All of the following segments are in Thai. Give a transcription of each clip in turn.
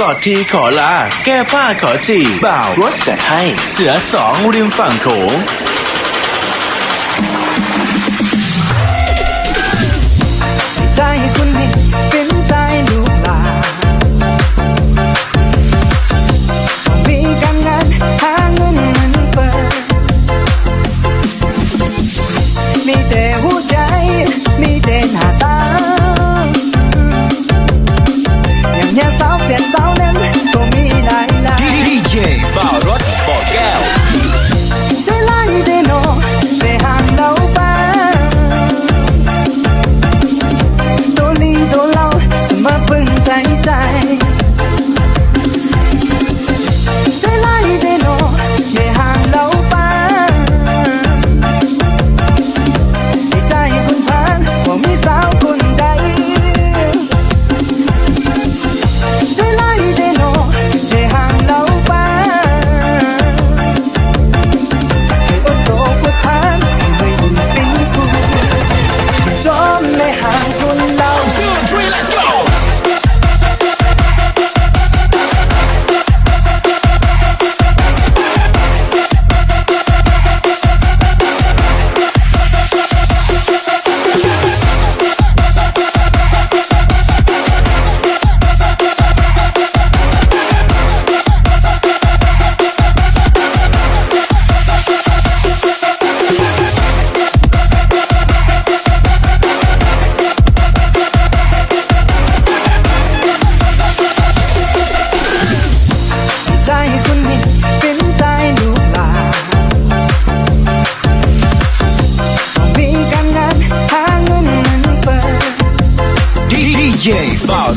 กอดทีขอลา แก้ผ้าขอจีบ่าวรถจัดให้ เสือสองริมฝั่งโขง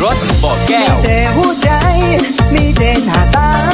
รถบอกแก้ว มีแต่หัวใจ มีแต่หน้าตา